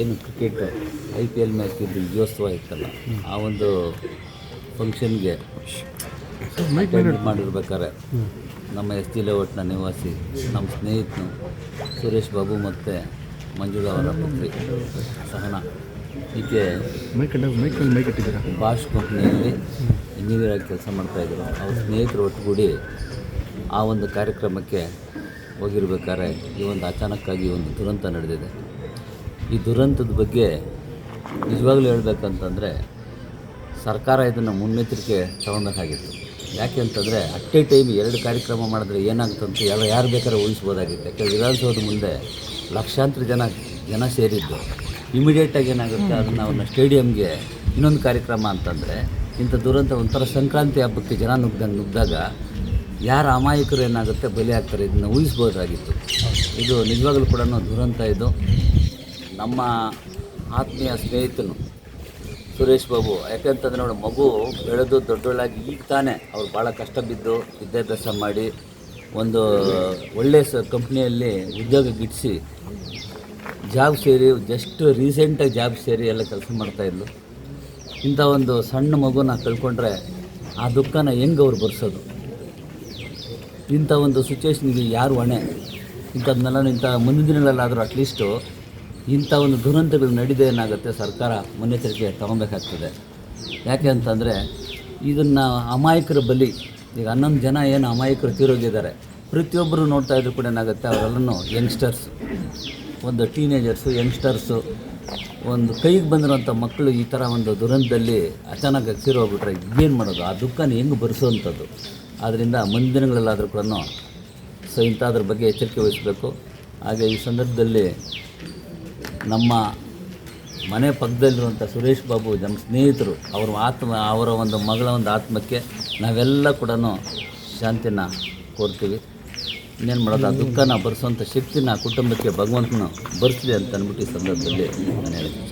ಏನು cricket I P L match ಇದ್ದು ವಿಜಯೋತ್ಸವ ಇತ್ತಲ್ಲ ಆ ಒಂದು ಫಂಕ್ಷನ್ಗೆ ಅಟೆಂಡ್ ಮಾಡಿರ್ಬೇಕಾದ್ರೆ ನಮ್ಮ ಎಸ್ ಟಿ ಲೇಔಟ್ನ ನಿವಾಸಿ ನಮ್ಮ ಸ್ನೇಹಿತನು ಸುರೇಶ್ ಬಾಬು ಮತ್ತು ಮಂಜುಳಾ ಅವರ ಪುತ್ರಿ ಸಹನ. ಈಕೆ ಬಾಷ್ ಕಂಪ್ನಿಯಲ್ಲಿ ಇಂಜಿನಿಯರ್ ಆಗಿ ಕೆಲಸ ಮಾಡ್ತಾಯಿದ್ರು ಅವ್ರ ಸ್ನೇಹಿತರು ಒಟ್ಟುಗೂಡಿ ಆ ಒಂದು ಕಾರ್ಯಕ್ರಮಕ್ಕೆ ಹೋಗಿರ್ಬೇಕಾದ್ರೆ ಈ ಒಂದು ಅಚಾನಕ್ಕಾಗಿ ಒಂದು ದುರಂತ ನಡೆದಿದೆ. ಈ ದುರಂತದ ಬಗ್ಗೆ ನಿಜವಾಗ್ಲೂ ಹೇಳಬೇಕಂತಂದರೆ ಸರ್ಕಾರ ಇದನ್ನು ಮುನ್ನೆಚ್ಚರಿಕೆ ತಗೊಬೇಕಾಗಿತ್ತು ಯಾಕೆ ಅಂತಂದರೆ ಅಟ್ಟೆ ಎ ಟೈಮ್ ಎರಡು ಕಾರ್ಯಕ್ರಮ ಮಾಡಿದ್ರೆ ಏನಾಗುತ್ತಂತ ಎಲ್ಲ ಯಾರು ಬೇಕಾದ್ರೆ ಊಹಿಸ್ಬೋದಾಗಿತ್ತು ಯಾಕೆಂದರೆ ವಿಧಾನಸೌಧ ಮುಂದೆ ಲಕ್ಷಾಂತರ ಜನ ಜನ ಸೇರಿದ್ದು. ಇಮಿಡಿಯೇಟಾಗಿ ಏನಾಗುತ್ತೆ ಅದನ್ನು ಅವ್ರನ್ನ ಸ್ಟೇಡಿಯಮ್ಗೆ ಇನ್ನೊಂದು ಕಾರ್ಯಕ್ರಮ ಅಂತಂದರೆ ಇಂಥ ದುರಂತ ಒಂಥರ ಸಂಕ್ರಾಂತಿ ಹಬ್ಬಕ್ಕೆ ಜನ ನುಗ್ದಂಗೆ ನುಗ್ದಾಗ ಯಾರು ಅಮಾಯಕರು ಏನಾಗುತ್ತೆ ಬಲಿ ಆಗ್ತಾರೆ ಇದನ್ನು ಊಹಿಸ್ಬೋದಾಗಿತ್ತು ಇದು ನಿಜವಾಗ್ಲೂ ಕೂಡ ದುರಂತ ಇದು. ನಮ್ಮ ಆತ್ಮೀಯ ಸ್ನೇಹಿತನು ಸುರೇಶ್ ಬಾಬು. ಯಾಕಂತಂದ್ರೆ ನೋಡಿ, ಮಗು ಬೆಳೆದು ದೊಡ್ಡೊಳ್ಳಾಗಿ ಈಗ ತಾನೇ ಅವ್ರು ಭಾಳ ಕಷ್ಟ ಬಿದ್ದು ವಿದ್ಯಾಭ್ಯಾಸ ಮಾಡಿ ಒಂದು ಒಳ್ಳೆಯ ಸ ಕಂಪ್ನಿಯಲ್ಲಿ ಉದ್ಯೋಗ ಗಿಟ್ಟಿಸಿ ಜಾಬ್ ಸೇರಿ ಜಸ್ಟ್ ರೀಸೆಂಟಾಗಿ ಜಾಬ್ ಸೇರಿ ಎಲ್ಲ ಕೆಲಸ ಮಾಡ್ತಾಯಿದ್ಲು ಇಂಥ ಒಂದು ಸಣ್ಣ ಮಗುನ ಕಳ್ಕೊಂಡ್ರೆ ಆ ದುಃಖನ ಹೆಂಗೆ ಅವ್ರು ಬರ್ಸೋದು? ಇಂಥ ಒಂದು ಸಿಚುವೇಶನ್ಗೆ ಯಾರು ಹೊಣೆ? ಇಂಥದ್ದನ್ನೆಲ್ಲ ಇಂಥ ಮುಂದಿನ ದಿನಗಳಲ್ಲಾದರೂ ಅಟ್ಲೀಸ್ಟು ಇಂಥ ಒಂದು ದುರಂತಗಳು ನಡೆದೇ ಏನಾಗುತ್ತೆ ಸರ್ಕಾರ ಮುನ್ನೆಚ್ಚರಿಕೆ ತಗೊಬೇಕಾಗ್ತದೆ. ಯಾಕೆ ಅಂತಂದರೆ ಇದನ್ನು ಅಮಾಯಕರ ಬಲಿ, ಈಗ ಹನ್ನೊಂದು ಜನ ಏನು ಅಮಾಯಕರು ತೀರೋಗಿದ್ದಾರೆ, ಪ್ರತಿಯೊಬ್ಬರು ನೋಡ್ತಾ ಇದ್ರು ಕೂಡ ಏನಾಗುತ್ತೆ ಅವರೆಲ್ಲೂ ಯಂಗ್ಸ್ಟರ್ಸ್ ಒಂದು ಟೀನೇಜರ್ಸು ಯಂಗ್ಸ್ಟರ್ಸು ಒಂದು ಕೈಗೆ ಬಂದಿರುವಂಥ ಮಕ್ಕಳು ಈ ಥರ ಒಂದು ದುರಂತದಲ್ಲಿ ಅಚಾನಕ್ ತೀರೋಗ್ಬಿಟ್ರೆ ಏನು ಮಾಡೋದು? ಆ ದುಃಖನ ಹೆಂಗೆ ಭರಿಸುವಂಥದ್ದು ಆದ್ದರಿಂದ ಮುಂದಿನ ದಿನಗಳಲ್ಲಾದರೂ ಕೂಡ ಸೊ ಇಂಥದ್ರ ಬಗ್ಗೆ ಎಚ್ಚರಿಕೆ ವಹಿಸಬೇಕು. ಹಾಗೆ ಈ ಸಂದರ್ಭದಲ್ಲಿ ನಮ್ಮ ಮನೆ ಪಕ್ಕದಲ್ಲಿರುವಂಥ ಸುರೇಶ್ ಬಾಬು ನಮ್ಮ ಸ್ನೇಹಿತರು, ಅವರ ಆತ್ಮ, ಅವರ ಒಂದು ಮಗಳ ಒಂದು ಆತ್ಮಕ್ಕೆ ನಾವೆಲ್ಲ ಕೂಡ ಶಾಂತಿನ ಕೋರ್ತೀವಿ. ಇನ್ನೇನು ಮಾಡೋದು? ಆ ದುಃಖನ ಭರಿಸುವಂಥ ಶಕ್ತಿನ ಕುಟುಂಬಕ್ಕೆ ಭಗವಂತನ ಬರೆಸಿದೆ ಅಂತ ಅಂದ್ಬಿಟ್ಟು ಈ ಸಂದರ್ಭದಲ್ಲಿ ನಾನು ಹೇಳ್ತೀನಿ